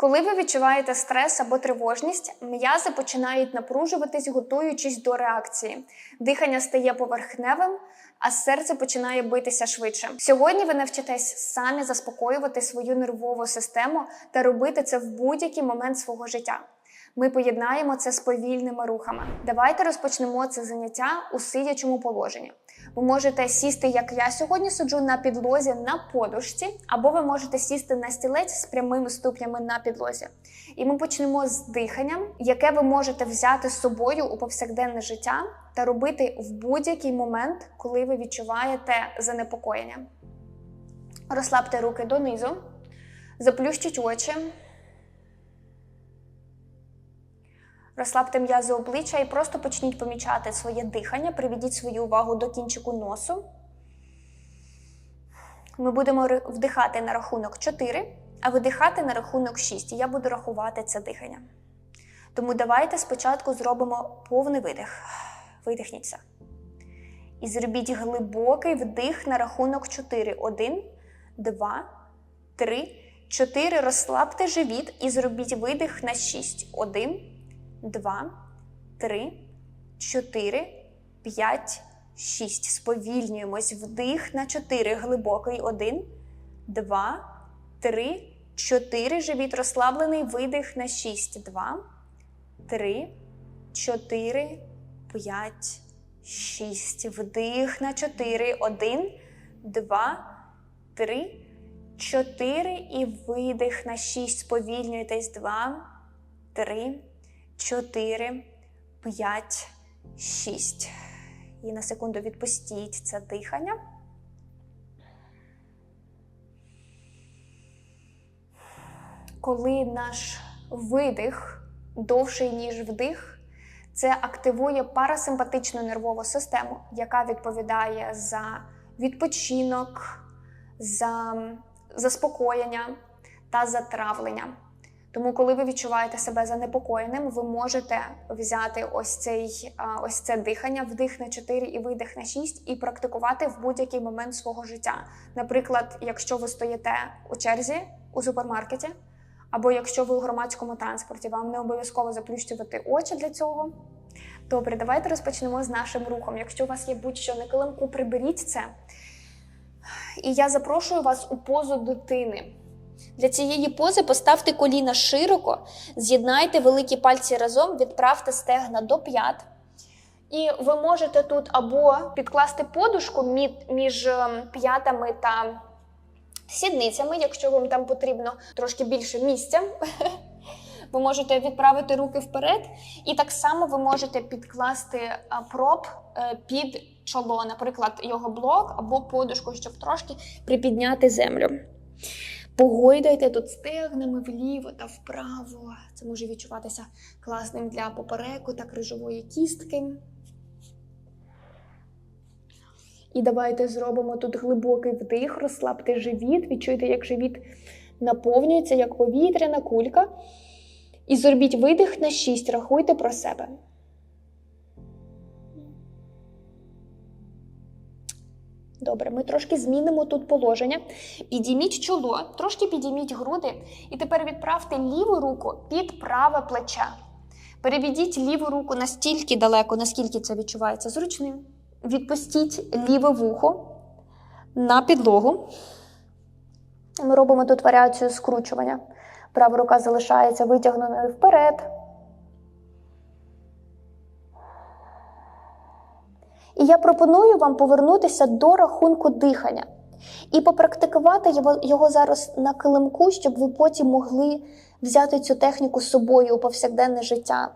Коли ви відчуваєте стрес або тривожність, м'язи починають напружуватись, готуючись до реакції. Дихання стає поверхневим, а серце починає битися швидше. Сьогодні ви навчитесь самі заспокоювати свою нервову систему та робити це в будь-який момент свого життя. Ми поєднаємо це з повільними рухами. Давайте розпочнемо це заняття у сидячому положенні. Ви можете сісти, як я сьогодні сиджу на підлозі на подушці, або ви можете сісти на стілець з прямими ступнями на підлозі. І ми почнемо з диханням, яке ви можете взяти з собою у повсякденне життя та робити в будь-який момент, коли ви відчуваєте занепокоєння. Розслабте руки донизу, заплющіть очі. Розслабте м'язи обличчя і просто почніть помічати своє дихання, приведіть свою увагу до кінчику носу. Ми будемо вдихати на рахунок 4, а видихати на рахунок 6. І я буду рахувати це дихання. Тому давайте спочатку зробимо повний видих. Видихніться. І зробіть глибокий вдих на рахунок 4. 1, 2, 3, 4. Розслабте живіт і зробіть видих на 6. 1, Два, три, чотири, п'ять, шість. Сповільнюємось. Вдих на чотири. Глибокий. Один, два, три, чотири. Живіт розслаблений. Видих на шість. Два, три, чотири, п'ять, шість. Вдих на чотири. Один, два, три, чотири. І видих на шість. Сповільнюєтесь. Два, три. 4, 5, 6. І на секунду відпустіть це дихання. Коли наш видих довший, ніж вдих, це активує парасимпатичну нервову систему, яка відповідає за відпочинок, за заспокоєння та затравлення. Тому, коли ви відчуваєте себе занепокоєним, ви можете взяти ось цей ось це дихання, вдих на 4 і видих на 6, і практикувати в будь-який момент свого життя. Наприклад, якщо ви стоїте у черзі у супермаркеті, або якщо ви у громадському транспорті, вам не обов'язково заплющувати очі для цього. Добре, давайте розпочнемо з нашим рухом. Якщо у вас є будь-що на килимку, приберіть це. І я запрошую вас у позу дитини. Для цієї пози поставте коліна широко, з'єднайте великі пальці разом, відправте стегна до п'ят. І ви можете тут або підкласти подушку між ем, п'ятами та сідницями, якщо вам там потрібно трошки більше місця. Ви можете відправити руки вперед, і так само ви можете підкласти е, проб е, під чоло, наприклад, його блок або подушку, щоб трошки припідняти землю. Погойдайте тут стегнами вліво та вправо. Це може відчуватися класним для попереку та крижової кістки. І давайте зробимо тут глибокий вдих, розслабте живіт, відчуйте, як живіт наповнюється, як повітряна кулька. І зробіть видих на 6, рахуйте про себе. Добре, ми трошки змінимо тут положення. Підійміть чоло, трошки підійміть груди. І тепер відправте ліву руку під праве плече. Переведіть ліву руку настільки далеко, наскільки це відчувається зручним. Відпустіть ліве вухо на підлогу. Ми робимо тут варіацію скручування. Права рука залишається витягненою вперед. І я пропоную вам повернутися до рахунку дихання і попрактикувати його, зараз на килимку, щоб ви потім могли взяти цю техніку з собою у повсякденне життя.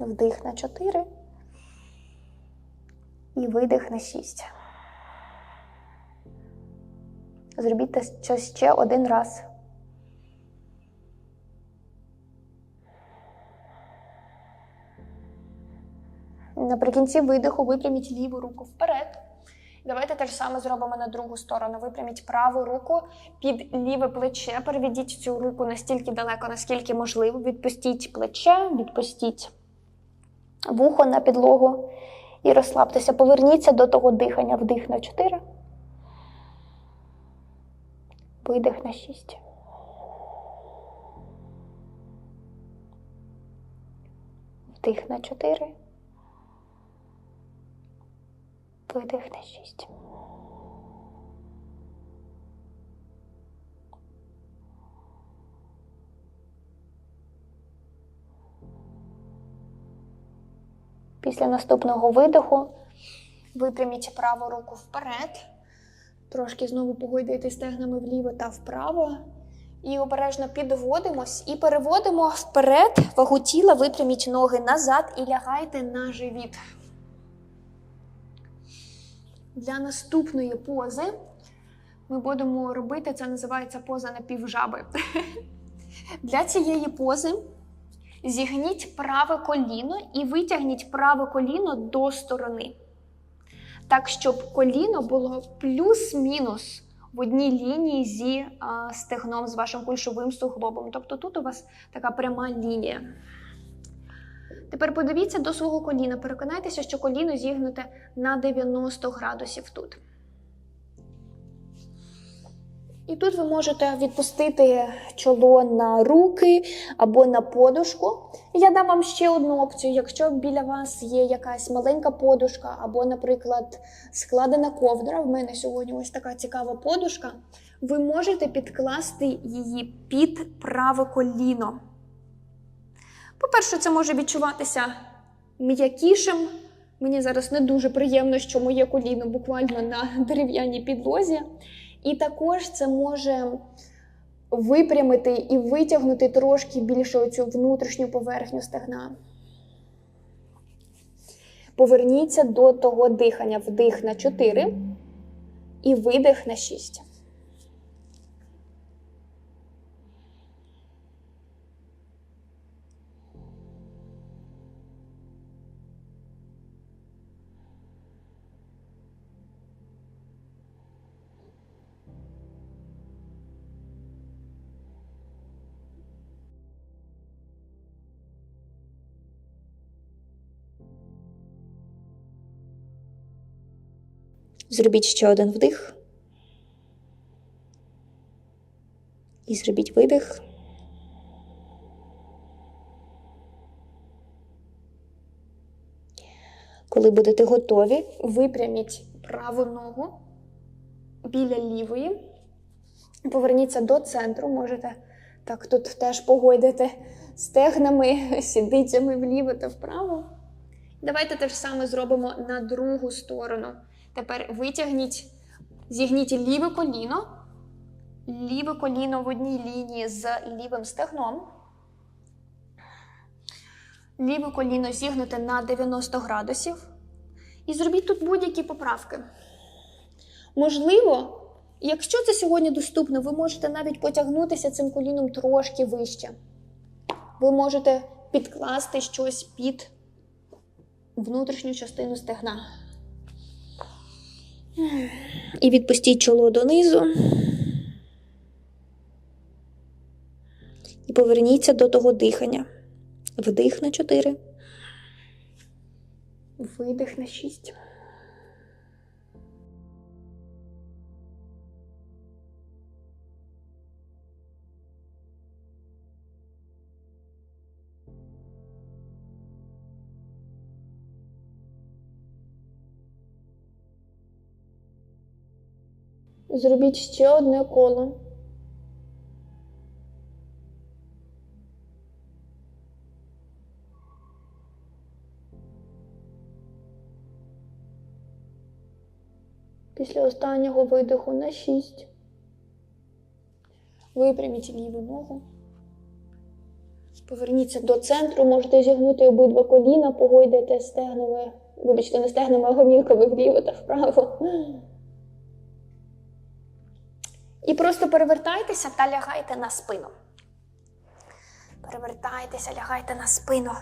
Вдих на 4 і видих на 6. Зробіть це ще один раз. Наприкінці видиху випряміть ліву руку вперед. Давайте те ж саме зробимо на другу сторону. Випряміть праву руку під ліве плече. Переведіть цю руку настільки далеко, наскільки можливо. Відпустіть плече, відпустіть вухо на підлогу і розслабтеся. Поверніться до того дихання. Вдих на 4. Видих на 6. Вдих на 4. Видих на 6. Після наступного видиху випряміть праву руку вперед. Трошки знову погойдайте стегнами вліво та вправо. І обережно підводимось і переводимо вперед вагу тіла, випряміть ноги назад і лягайте на живіт. Для наступної пози ми будемо робити, це називається поза напівжаби. Для цієї пози зігніть праве коліно і витягніть праве коліно до сторони. Так, щоб коліно було плюс-мінус в одній лінії зі стегном, з вашим кульшовим суглобом. Тобто тут у вас така пряма лінія. Тепер подивіться до свого коліна. Переконайтеся, що коліно зігнуте на 90 градусів тут. І тут ви можете відпустити чоло на руки або на подушку. Я дам вам ще одну опцію. Якщо біля вас є якась маленька подушка, або, наприклад, складена ковдра, в мене сьогодні ось така цікава подушка, ви можете підкласти її під праве коліно. По-перше, це може відчуватися м'якішим. Мені зараз не дуже приємно, що моє коліно буквально на дерев'яній підлозі. І також це може випрямити і витягнути трошки більше оцю внутрішню поверхню стегна. Поверніться до того дихання. Вдих на 4 і видих на 6. Зробіть ще один вдих. І зробіть видих. Коли будете готові, випряміть праву ногу біля лівої. Поверніться до центру. Можете так тут теж погойдати стегнами, сідицями вліво та вправо. Давайте те ж саме зробимо на другу сторону. Тепер витягніть, зігніть ліве коліно, ліве коліно в одній лінії з лівим стегном. Ліве коліно зігнуте на 90 градусів. І зробіть тут будь-які поправки. Можливо, якщо це сьогодні доступно, ви можете навіть потягнутися цим коліном трошки вище. Ви можете підкласти щось під внутрішню частину стегна. І відпустіть чоло донизу. І поверніться до того дихання. Вдих на 4. Видих на 6. Зробіть ще одне коло. Після останнього видиху на 6. Випряміть ліву ногу. Поверніться до центру, можете зігнути обидва коліна, погойдайте стегнами, вибачте, не стегнами, а гомілками вліво та вправо. І просто перевертайтеся та лягайте на спину. Перевертайтеся, лягайте на спину.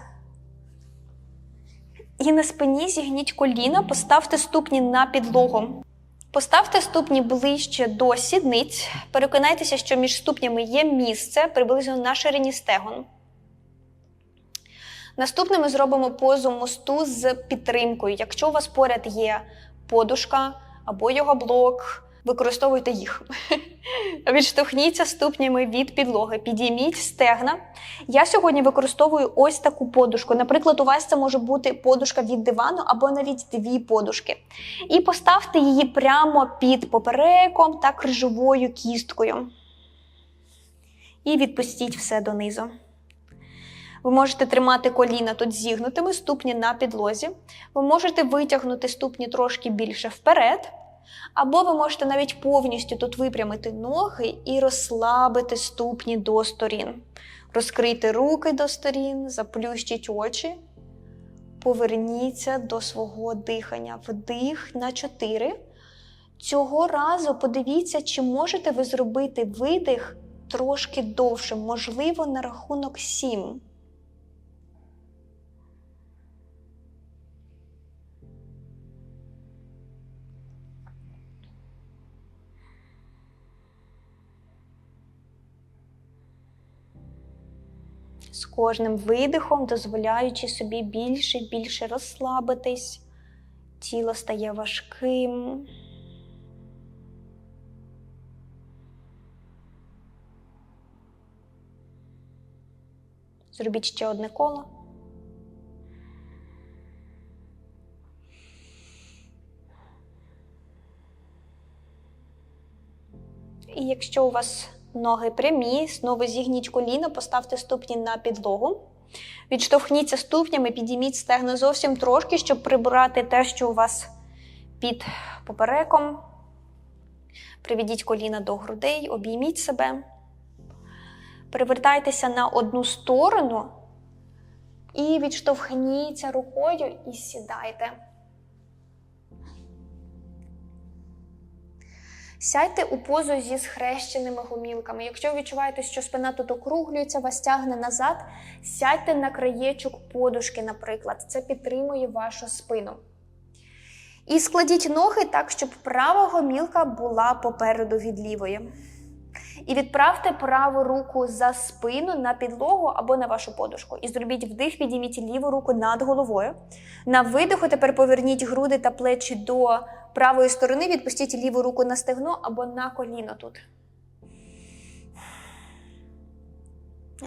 І на спині зігніть коліна, поставте ступні на підлогу. Поставте ступні ближче до сідниць. Переконайтеся, що між ступнями є місце приблизно на ширині стегон. Наступне ми зробимо позу мосту з підтримкою. Якщо у вас поряд є подушка або його блок, використовуйте їх. Відштовхніться ступнями від підлоги, підійміть стегна. Я сьогодні використовую ось таку подушку. Наприклад, у вас це може бути подушка від дивану або навіть дві подушки. І поставте її прямо під попереком та крижовою кісткою. І відпустіть все донизу. Ви можете тримати коліна тут зігнутими, ступні на підлозі. Ви можете витягнути ступні трошки більше вперед. Або ви можете навіть повністю тут випрямити ноги і розслабити ступні до сторін. Розкрийте руки до сторін, заплющіть очі. Поверніться до свого дихання. Вдих на 4. Цього разу подивіться, чи можете ви зробити видих трошки довше, можливо, на рахунок 7. Кожним видихом, дозволяючи собі більше і більше розслабитись, тіло стає важким. Зробіть ще одне коло. І якщо у вас ноги прямі, знову зігніть коліна, поставте ступні на підлогу. Відштовхніться ступнями, підійміть стегна зовсім трошки, щоб прибирати те, що у вас під попереком. Приведіть коліна до грудей, обійміть себе. Привертайтеся на одну сторону і відштовхніться рукою і сідайте. Сядьте у позу зі схрещеними гомілками. Якщо ви відчуваєте, що спина тут округлюється, вас тягне назад, сядьте на краєчок подушки, наприклад. Це підтримує вашу спину. І складіть ноги так, щоб права гомілка була попереду від лівої. І відправте праву руку за спину на підлогу або на вашу подушку. І зробіть вдих, підійміть ліву руку над головою. На видиху тепер поверніть груди та плечі до правої сторони, відпустіть ліву руку на стегно або на коліно тут.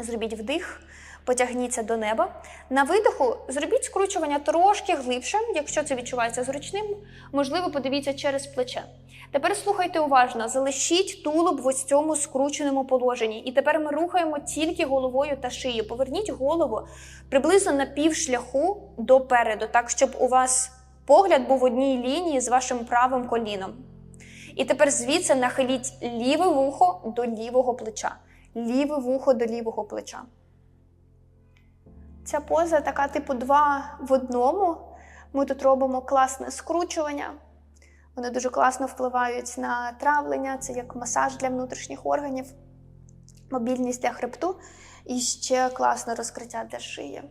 Зробіть вдих, потягніться до неба. На видиху зробіть скручування трошки глибше, якщо це відчувається зручним. Можливо, подивіться через плече. Тепер слухайте уважно, залишіть тулуб в ось цьому скрученому положенні. І тепер ми рухаємо тільки головою та шиєю. Поверніть голову приблизно на пів шляху допереду, так, щоб у вас погляд був в одній лінії з вашим правим коліном. І тепер звідси нахиліть ліве вухо до лівого плеча. Ліве вухо до лівого плеча. Ця поза така, типу, два в одному. Ми тут робимо класне скручування. Вони дуже класно впливають на травлення, це як масаж для внутрішніх органів, мобільність для хребту і ще класне розкриття для шиї.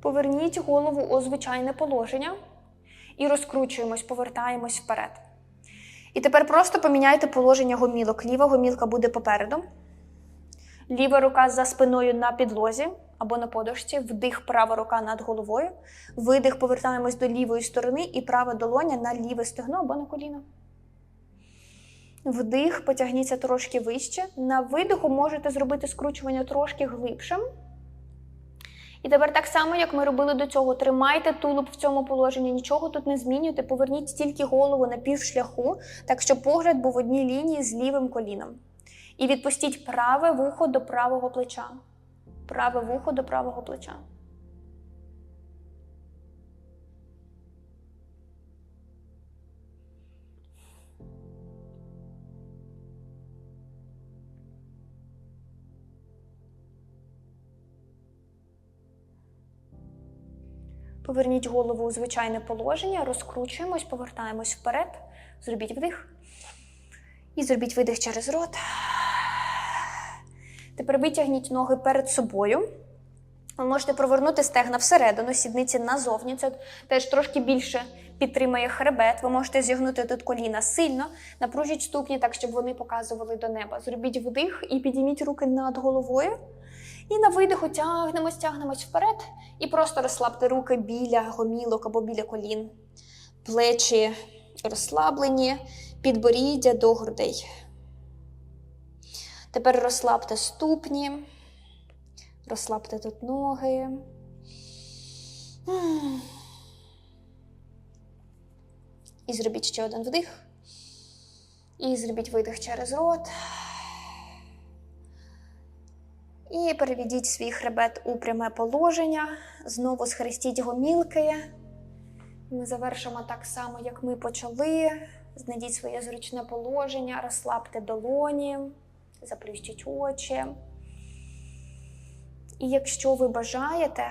Поверніть голову у звичайне положення і розкручуємось, повертаємось вперед. І тепер просто поміняйте положення гомілок. Ліва гомілка буде попереду. Ліва рука за спиною на підлозі або на подушці. Вдих, права рука над головою. Видих, повертаємось до лівої сторони і права долоня на ліве стегно або на коліно. Вдих, потягніться трошки вище. На видиху можете зробити скручування трошки глибшим. І тепер так само, як ми робили до цього, тримайте тулуб в цьому положенні, нічого тут не змінюйте, поверніть тільки голову на півшляху, так щоб погляд був в одній лінії з лівим коліном. І відпустіть праве вухо до правого плеча. Праве вухо до правого плеча. Поверніть голову у звичайне положення, розкручуємось, повертаємось вперед. Зробіть вдих. І зробіть видих через рот. Тепер витягніть ноги перед собою. Ви можете провернути стегна всередину, сідниці назовні. Це теж трошки більше підтримає хребет. Ви можете зігнути тут коліна сильно, напружіть ступні так, щоб вони показували до неба. Зробіть вдих і підійміть руки над головою. І на видиху тягнемось, тягнемось вперед. І просто розслабте руки біля гомілок або біля колін. Плечі розслаблені, підборіддя до грудей. Тепер розслабте ступні, розслабте тут ноги. І зробіть ще один вдих. І зробіть видих через рот. І переведіть свій хребет у пряме положення. Знову схрестіть гомілки. Ми завершимо так само, як ми почали. Знайдіть своє зручне положення, розслабте долоні, заплющіть очі. І якщо ви бажаєте,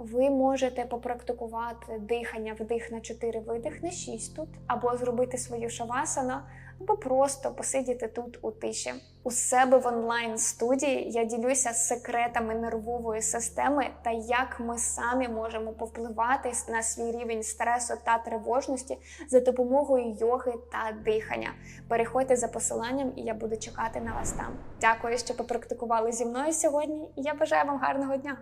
ви можете попрактикувати дихання вдих на 4 видих на 6 тут, або зробити свою шавасану, або просто посидіти тут у тиші. У себе в онлайн студії я ділюся секретами нервової системи та як ми самі можемо повпливати на свій рівень стресу та тривожності за допомогою йоги та дихання. Переходьте за посиланням, і я буду чекати на вас там. Дякую, що попрактикували зі мною сьогодні. Я бажаю вам гарного дня!